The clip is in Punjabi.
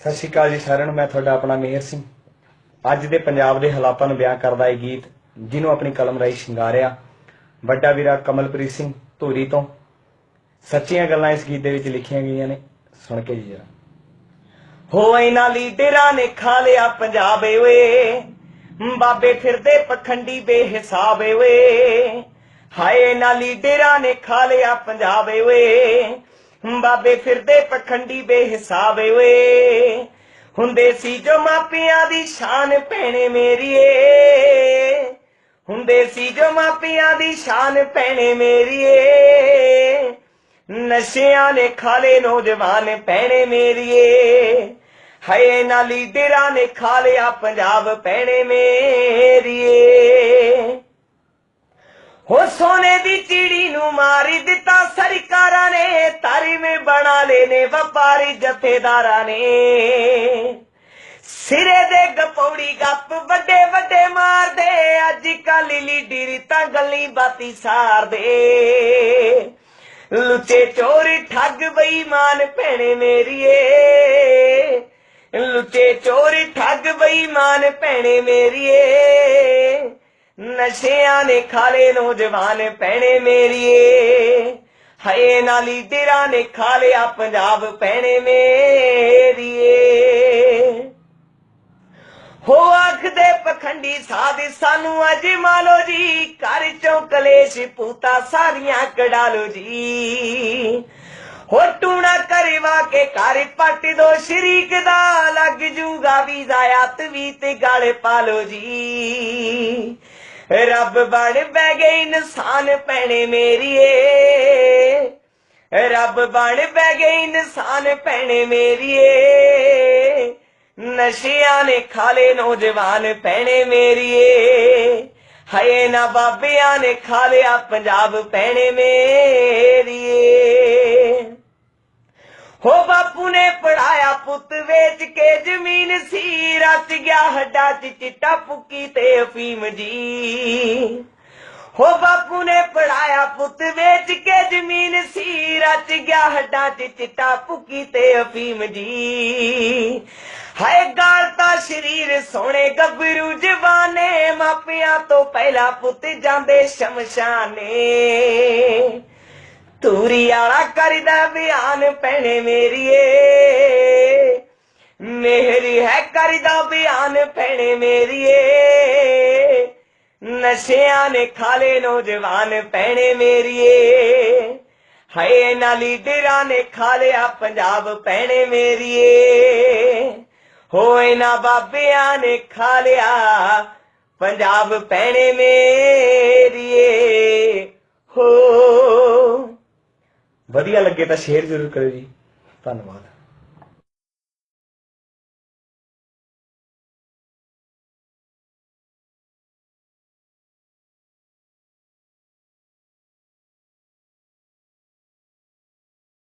ਸਤਿ ਸ਼੍ਰੀ ਅਕਾਲ ਜੀ ਸਾਰਿਆਂ ਨੂੰ, ਮੈਂ ਤੁਹਾਡਾ ਆਪਣਾ ਮੇਹਰ ਸਿੰਘ। ਅੱਜ ਦੇ ਪੰਜਾਬ ਦੇ ਹਾਲਾਤਾਂ ਨੂੰ ਬਿਆਨ ਕਰਦਾ ਇਹ ਗੀਤ, ਜਿਹਨੂੰ ਆਪਣੀ ਕਲਮ ਰਾਹੀਂ ਸ਼ਿੰਗਾਰਿਆ। ਵੱਡਾ ਵੀਰਾ ਕਮਲਪ੍ਰੀਤ ਸਿੰਘ ਧੂਰੀ ਤੋਂ। ਸੱਚੀਆਂ ਗੱਲਾਂ ਇਸ ਗੀਤ ਦੇ ਵਿੱਚ ਲਿਖੀਆਂ ਗਈਆਂ ਨੇ। ਸੁਣ ਕੇ ਜੀ ਜਰਾ। ਹੋ ਇਹਨਾਂ ਲੀਡਰਾਂ ਨੇ ਖਾ ਲਿਆ ਪੰਜਾਬ ਓਏ ਬਾਬੇ ਫਿਰਦੇ ਪਖੰਡੀ ਬੇਹਿਸਾਬ ਓਏ ਹਾਏ ਇਹਨਾਂ ਲੀਡਰਾਂ ਨੇ ਖਾ ਲਿਆ ਪੰਜਾਬ ਓਏ ਬਾਬੇ ਫਿਰਦੇ ਪਖੰਡੀ ਬੇਹਿਸਾਬ ਓਏ ਹੁੰਦੇ ਸੀ ਜੋ ਮਾਪਿਆਂ ਦੀ ਸ਼ਾਨ ਭੈਣੇ ਮੇਰੀਏ। ਹੁੰਦੇ ਸੀ ਜੋ ਮਾਪਿਆਂ ਦੀ ਸ਼ਾਨ ਭੈਣੇ ਮੇਰੀਏ। ਨਸ਼ਿਆਂ ਨੇ ਖਾਲੇ ਨੌਜਵਾਨ ਭੈਣੇ ਮੇਰੀਏ। ਹਾਏ ਨਾ ਲੀਡਰਾਂ ਨੇ ਖਾ ਲਿਆ ਪੰਜਾਬ ਭੈਣੇ ਮੇਰੀਏ। ਹੋ ਸੋਨੇ ਦੀ ਚਿੜੀ ਨੂੰ ਮਾਰੀ ਦਿੱਤੀ ਤਾਰੀਵੇਂ ਬਣਾ ਲਏ ਨੇ, ਵਪਾਰੀ ਜਥੇਦਾਰਾਂ ਨੇ। ਸਿਰੇ ਦੇ ਗਪੌੜੀ ਗੱਪ ਵੱਡੇ ਵੱਡੇ ਮਾਰਦੇ ਅੱਜ ਕੱਲ ਲੀਡਰ ਤਾਂ ਗੱਲੀ ਬਾਤੀ ਸਾਰਦੇ। ਲੁੱਚੇ ਚੋਰ ਠੱਗ ਬਈਮਾਨ ਭੈਣੇ ਮੇਰੀਏ। ਲੁੱਚੇ ਚੋਰ ਠੱਗ ਬਈਮਾਨ ਭੈਣੇ ਮੇਰੀਏ। ਨਸ਼ਿਆਂ ਨੇ ਖਾਲੇ ਨੌਜਵਾਨ ਭੈਣੇ ਮੇਰੀਏ। ਹਾਏ ਨਾ ਲੀਡਰਾਂ ਨੇ ਖਾ ਲਿਆ ਪੰਜਾਬ, ਭੈਣੇ ਮੇਰੀਏ ਹੋ ਆਖਦੇ ਪਖੰਡੀ ਸਾਧ ਸਾਨੂੰ ਅਜ ਮਾਲੋ ਜੀ, ਘਰ ਚੋਂ ਕਲੇਸ਼ ਪੂਤਾ ਸਾਰੀਆਂ ਕਢਾ ਲੋ ਜੀ। ਹੋ ਟੂਣਾ ਕਰਵਾ ਕੇ ਘਰ ਪੱਟ ਦੋ ਸ਼ਰੀਕ ਦਾ ਲੱਗ ਜੂਗਾ ਵੀ ਆਤ ਵੀ ਤੇ ਗਾਲੇ ਪਾ ਲੋ ਜੀ। ਰੱਬ ਬਣ ਬਹਿ ਗਏ ਇਨਸਾਨ ਪੈਣੇ ਮੇਰੀਏ ਰੱਬ ਬਣ ਬੈ ਗਏ ਇਨਸਾਨ ਭੈਣੇ ਮੇਰੀਏ। ਨਸ਼ਿਆਂ ਨੇ ਖਾਲੇ ਨੌਜਵਾਨ ਭੈਣੇ ਮੇਰੀਏ। ਹਏ ਨਾ ਬਾਬਿਆਂ ਨੇ ਖਾ ਲਿਆ ਪੰਜਾਬ ਭੈਣੇ ਮੇਰੀਏ। ਹੋ ਬਾਪੂ ਨੇ ਪੜਾਇਆ ਪੁੱਤ ਵੇਚ ਕੇ ਜ਼ਮੀਨ ਸੀ, ਰਚ ਗਿਆ ਹੱਡਾ ਚ ਚਿੱਟਾ ਪੁੱਕੀ ਤੇ ਅਫੀਮ ਜੀ। ਹੋ ਬਾਪੂ ਨੇ ਪੜਾਇਆ ਪੁੱਤ ਵੇਚ ਕੇ ਜ਼ਮੀਨ ਸੀ, ਰਚ ਗਿਆ ਹੱਡਾਂ 'ਚ ਚਿੱਟਾ ਪੁੱਕੀ ਤੇ ਅਫੀਮ ਜੀ। ਹਾਏ ਗਾਲਤਾ ਸ਼ਰੀਰ ਸੋਹਣੇ ਗੱਭਰੂ ਜਵਾਨੇ, ਮਾਪਿਆਂ ਤੋਂ ਪਹਿਲਾਂ ਪੁੱਤ ਜਾਂਦੇ ਸ਼ਮਸ਼ਾਨੇ। ਤੂਰੀ ਵਾਲਾ ਕਰਦਾ ਬਿਆਨ ਪੈਣੇ ਮੇਰੀਏ। ਮੇਰੀ ਹੈ ਕਰਦਾ ਬਿਆਨ ਪੈਣੇ ਮੇਰੀਏ। ਨਸ਼ਿਆਂ ਨੇ ਖਾਲੇ ਨੌਜਵਾਨ ਪੈਣੇ ਮੇਰੀਏ। ਹਾਏ ਨਾ ਲੀਡਰਾਂ ਨੇ ਖਾ ਲਿਆ ਪੰਜਾਬ ਪੈਣੇ ਮੇਰੀਏ। ਹੋਏ ਨਾ ਬਾਬਿਆਂ ਨੇ ਖਾ ਲਿਆ ਪੰਜਾਬ ਪੈਣੇ ਮੇਰੀਏ। ਹੋ। ਵਧੀਆ ਲੱਗੇ ਤਾਂ ਸ਼ੇਅਰ ਜ਼ਰੂਰ ਕਰਿਓ ਜੀ। ਧੰਨਵਾਦ।